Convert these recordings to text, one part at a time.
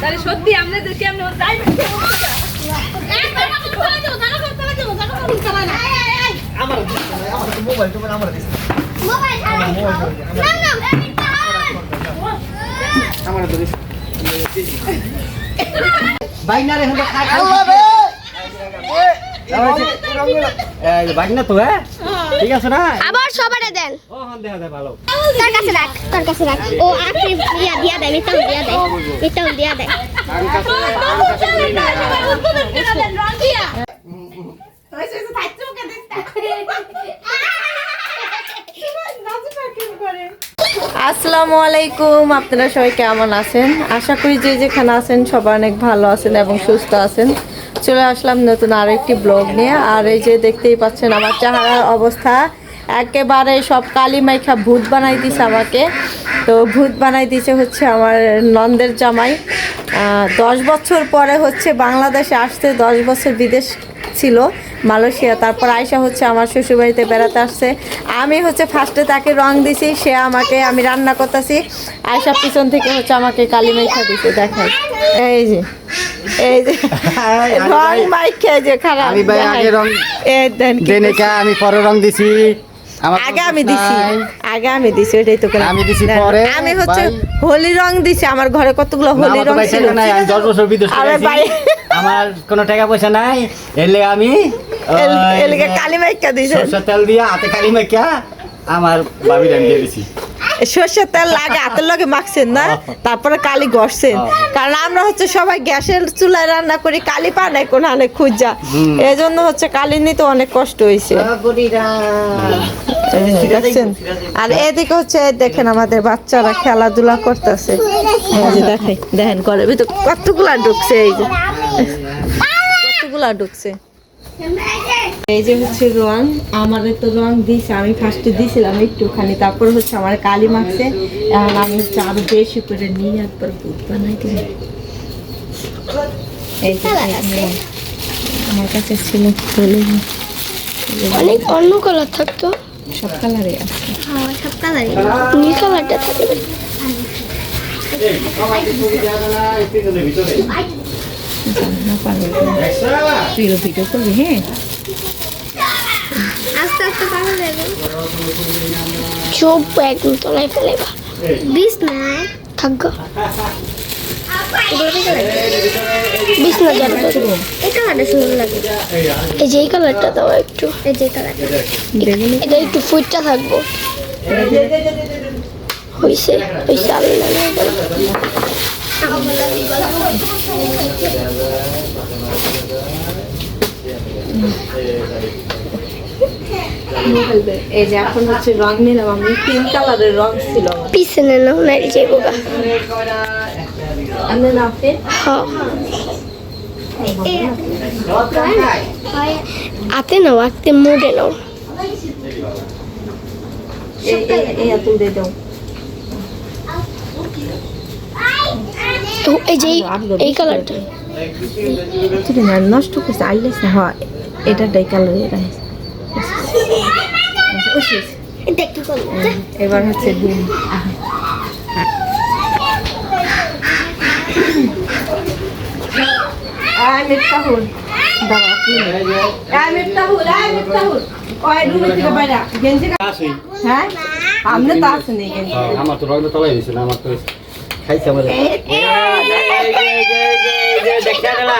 তাহলে সত্যি আমরা যাই আমার মোবাইল টোবাইল আমার দিছে আমার তো দিছে বাইক আসসালামু আলাইকুম, আপনারা সবাই কেমন আছেন? আশা করি যে যেখানে আছেন সবাই অনেক ভালো আছেন এবং সুস্থ আছেন। চলে আসলাম নতুন আরও একটি ব্লগ নিয়ে। আর এই যে দেখতেই পাচ্ছেন আমার চেহারার অবস্থা। একেবারে সব কালি মাইখা ভূত বানাই দিছে আমাকে। তো ভূত বানাই দিছে হচ্ছে আমার নন্দের জামাই। দশ বছর পরে হচ্ছে বাংলাদেশে আসতে দশ বছর বিদেশ ছিল, মালয়েশিয়া। তারপর আয়সা হচ্ছে আমার শ্বশুরবাড়িতে বেড়াতে আসছে। আমি হচ্ছে ফার্স্টে তাকে রং দিছি, সে আমাকে, আমি রান্না করতেছি। আয়সা পিছন থেকে হচ্ছে আমাকে কালি মাইখা দিছে দেখাই এই যে। এই যে রং এই যে খারাপ আমি ভাই আগে রং এই দেন কি আমি পরে রং দিছি। আমার আগে আমি দিছি। আগে আমি দিছি ওইটাই তো আমি দিছি। পরে, আমি হচ্ছে। হোলি রং দিছি আমার ঘরে কতগুলো না, হোলি রং ছিল। নাই, আমি দশ বছর বিদেশ আরে ভাই। আমার কোনো টাকা পয়সা নাই এলে আমি এল- কালি মাইখা দিছে সরষের তেল দিয়ে হাতে কালি মাখিয়া আমার আমি দিয়ে দিছি। সর্ষের তেল লাগে হাতের লগে মাখছেন না তারপরে কালি গড়ছেন কারণ আমরা হচ্ছে সবাই গ্যাসের চুলায় রান্না করি কালি পা নাই কোন হালে খুঁজা। এই জন্য হচ্ছে কালি নিতে অনেক কষ্ট হয়েছে দেখছেন আর এদিকে হচ্ছে দেখেন আমাদের বাচ্চারা খেলাধুলা করতেছে। এই দেখেন ভিতর কতগুলা ঢুকছে এই যে। কতগুলা ঢুকছে। এই যে হচ্ছে রং আমারে তো রং দিছে আমি ফার্স্টে দিছিলাম একটুখানি তারপর হচ্ছে আমার কালি মাখছে এখন আমি হচ্ছে আরও বেশি করে নিয়ে একবার ভূত বানাই এই যে আমার কাছে ছিল অনেক অন্য কালার থাকতো। সব কালারে আছে। হ্যাঁ সব কালারই নীল কালারটা থাকবে। ভিডিও করবি হ্যাঁ। আস্তে আস্তে পালা যাবে চোখ একদম তলায় ফেলেবা বিষ নাই থাকো বিষ যাবে এই কালারটা সুন্দর লাগে এই যে এই কালারটা দাও একটু এই যে কালারটা এটা একটু ফুটটা থাকব লাগে এই যে এখন হচ্ছে রং নিলাম আমি তিন কালারের রং ছিল পিছনে নাও নাই যাইবো গা আমি না আপনি? হ্যাঁ। আতে নাও আতে মোড়ে নাও। এই যে এই- কালারটা। নষ্ট করছে হয়। এটা ডাই কালার এটা এটা একটু কম এবার হচ্ছে দিন আয় মিফতাহুল দাঁড়া তুই আয় মিফতাহুল আয় মিফতাহুল হ্যাঁ তো আছে নেই আমার তো তলাই আমার তো খাইছে আমার দেখা গেলা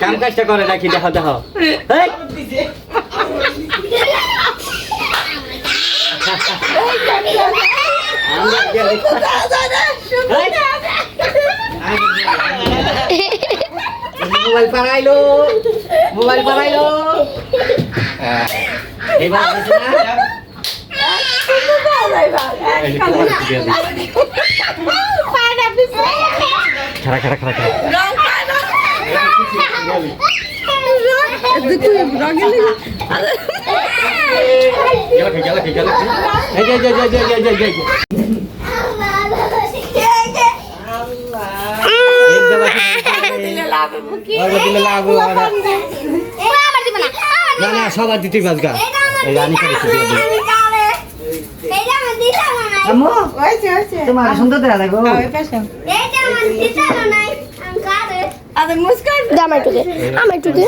কাম কাজটা করে নাকি দেখো দেখো এই! আমরা গেলে- এই! মোবাইল পাড়াইলো মোবাইল পাড়াইলো এবার। খারা খারা খারা খারা গেলাকি না না সবার দিতে পাস গা এই রানী আম্মু হয়েছে হয়েছে আমার আমার একটু দে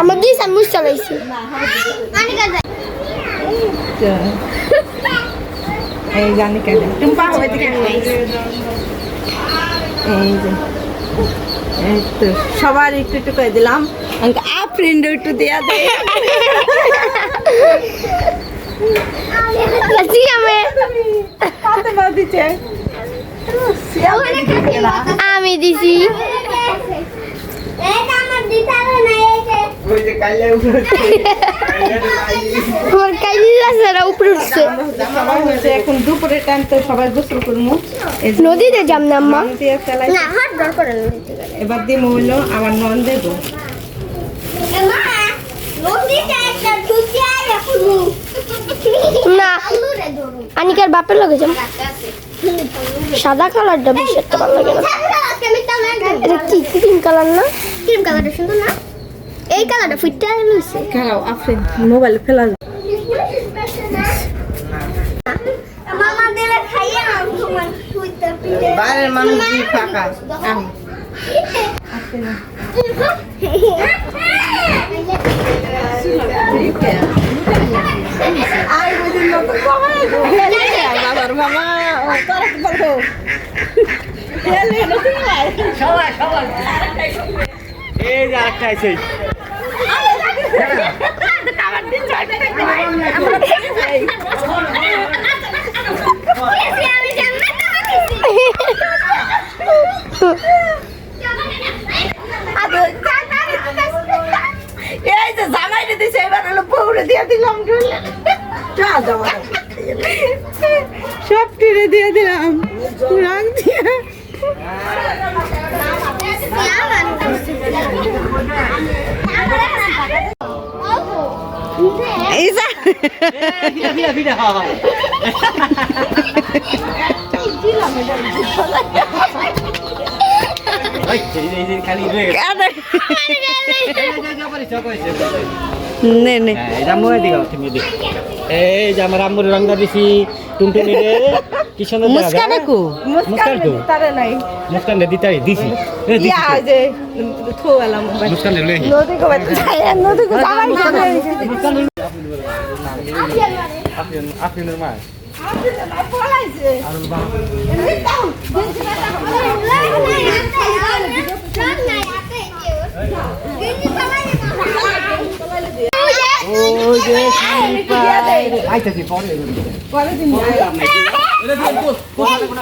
আমার দিস আমি চালাইছি। এই জানি কেন? তুমি পারো এই যে তো সবার একটু একটু করে দিলাম। একটু দেয়া দে। আছি আমি। দিচ্ছে? আমি দিছি। এখন দুপুরের টাইম তো সবাই গোসল করব নদীতে যাম না আম্মা? এবার দিয়ে হইল আমার নন দেবো। না আনিকার বাপের লগে যাম। সাদা কালারটা বেশি একটা ভালো লাগে না। এটা কি ক্রিম কালার না? ক্রিম কালারটা সুন্দর না? এই কালারটা ফিটটা লইছে খাও আফরিন মোবাইলে ফেলা মামা দিলে খাইয়া তোমার ফুইতে পিঠে বাইরের মানুষ কি ফাঁকা? আই বুঝিন না তো বাবার মামা। এই যে আরেকটা আছে। এই যে জামাইরে দিছে এবার হলো বউরে দিয়ে দিলাম। সব টিরে দিয়ে দিলাম। রং দিয়ে। খালি নে নে হ্যাঁ এই যে আমার আম্মুর রংটা দিছি টুনটুনি রে কি সুন্দর মুস্কানে কো মুস্কান কো তারে নাই মুস্কান রে দিতাই দিছি ইয়া। যে থো এলাম মুস্কান রে লই নদী কো বাদ নদী কো জামাই আফিন আফিনের মা পড়াইছে ওই যে আইতাছি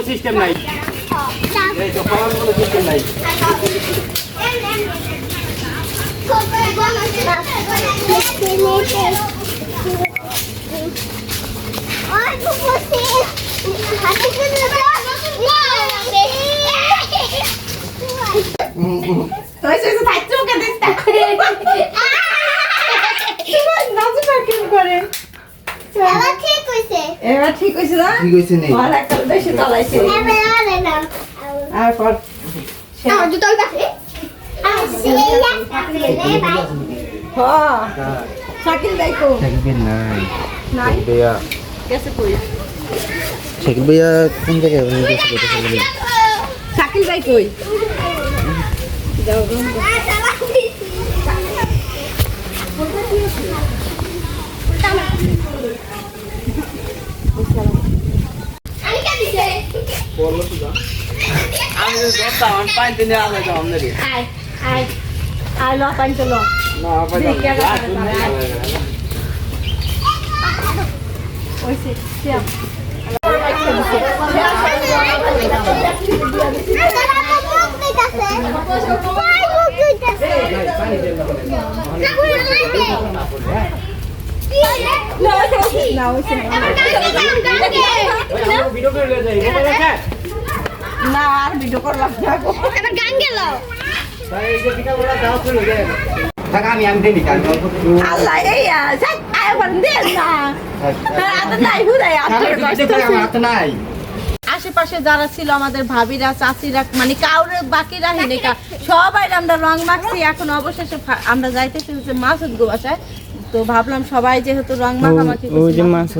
সিস্টেম নাই সিস্টেম নাই যে ভাই চোখে দেখতে নাচি পাকিং করে এবার ঠিক হইছে না? কি কইছে নেই আর একটা বেশি চালাইছে। আর পর হ্যাঁ শাকিল দেখো সাকিব নাই। নাই? ভাইয়া। কেসে কই? সাকিব ভাইয়া কোন জায়গায় উনি গেছে কথা বলেন শাকিল ভাই কই? আমি তো দস্তা আমি পাঁচ দিনে আগে যাও আমনে রে আই লো পান চলো না পাঁচ ওইছে সিয়া না আশেপাশে যারা ছিল আমাদের ভাবিরা, চাচিরা মানে কাউরে বাকি রাখিনি কা সবাই আমরা রং মাখছি, এখন অবশেষে আমরা যাইতেছি মাসুদ গো বাসায় তো ভাবলাম সবাই যেহেতু রং মাখামাখি ওই যে মাছ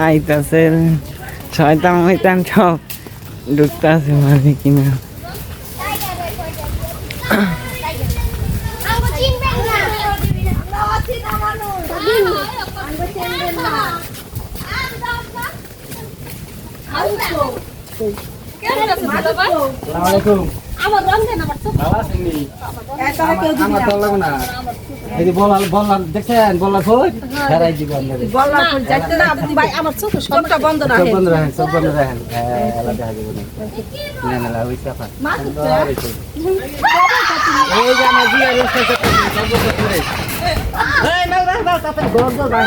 আইতাছে শয়তান ময়তান সব ঢুকতাছে মানে কিনা কেমন আছে ভালো ভাই আসসালামাইকুম আমার রং দেন আমার তো ভালো আছেন নি? আমার তো লাগবে না এই যে বললাম দেখছেন? বললাম কই? হেরাই দিব আপনাদের। বললাম তো যাইতে না ভাই আমার চোখ সবটা বন্ধ সব বন্ধ রাখেন সব বন্ধ রাখেন। হ্যাঁ এলা দেখা যাবে না। না না ওই চাপা এই যে আমার বিয়ার রসটা সব করে এই নাও নাও নাও তাড়াতাড়ি। গরম জল ভাই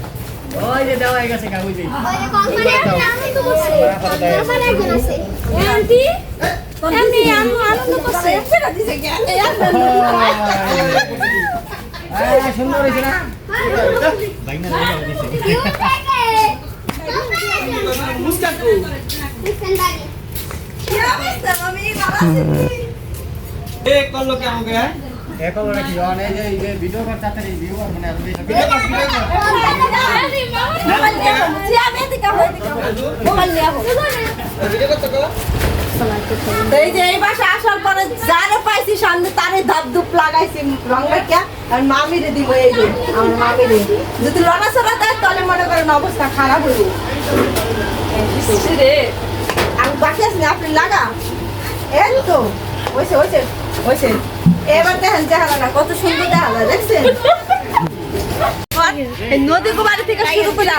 ওই যে দেওয়া গেছে কাগজ। ফেরা দিছে কে? সুন্দর হয়েছে না? নাকি মামিরে দিব এই যে আমার মামিরে। যদি লড়া চড়া দেয় তাহলে মনে করেন অবস্থা খারাপ হইব। আমি বাকি আছি না, আপনি লাগা। এই তো ওইসে ওইসে ওইসে। এবার দেখেন চেহারা না কত সুন্দর দেখা যায় দেখছেন? নদী কুমারী থেকে শুরু করে।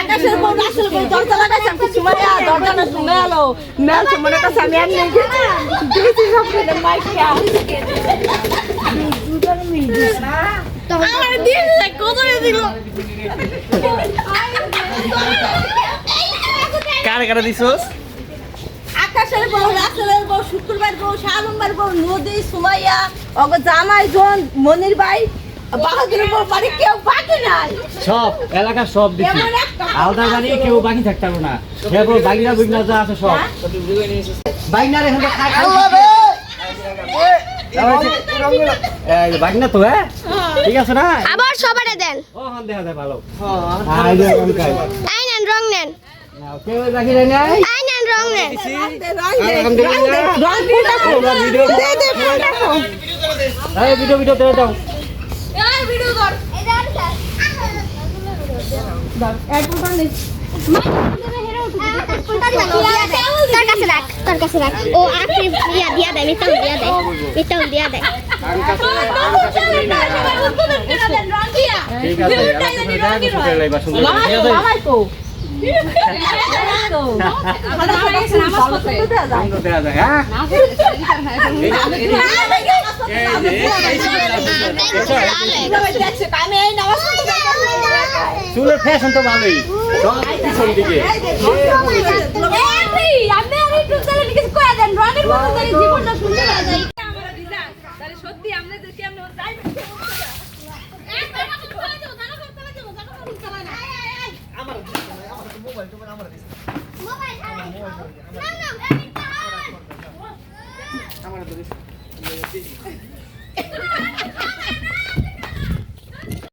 আকাশের উপর আসলে বই দরজা লাগাইছে আমি সুমাইয়া দরজা না শুনে এলো মেল তো মনে করছে আমি এমনি গেছি। দিয়েছি সব কিছু মাইকা আমার দিন কত দিল কারে কারে দিছস? আকাশের বউ রাসেলের বউ শুক্রবার বউ শালম্বার বউ নদী সুমাইয়া অগ জামাই জন মনির ভাই বাহাদুর বউ বাড়ি কেউ বাকি নাই। সব এলাকার সব দিছি আলাদা জানি কেউ বাকি থাকতে না। দেখো বাইনা বুইনা যা আছে সব। বাইনার এখন তো খাই খাই এই বাইনা তো হ্যাঁ? ঠিক আছে না? আবার সবারে দেন। ও হন দেখা যায় ভালো। আই যে আমি খাই আই নেন রং নেন। কেউ বাকি নাই? আই নেন রং আলহামদুলিল্লাহ রং ফুটা তোমরা দে দে ফুটা খাও এই ভিডিও ভিডিও দিয়ে দাও এই ভিডিও কর এক ফুটা নে তোর কাছে রাখ তোর কাছে রাখ ও আখরি দিয়া দিয়া দেয় মিটাও দিয়া দেয় মিটাও দিয়া দেয় ঠিক আছে চুলের ফ্যাশন তো ভালোই। পিছন দিকে আমি ইউটিউব চ্যানেলে কিছু কয়ে দেন? মতো জীবনটা সুন্দর হয়ে যায়। equal to the number.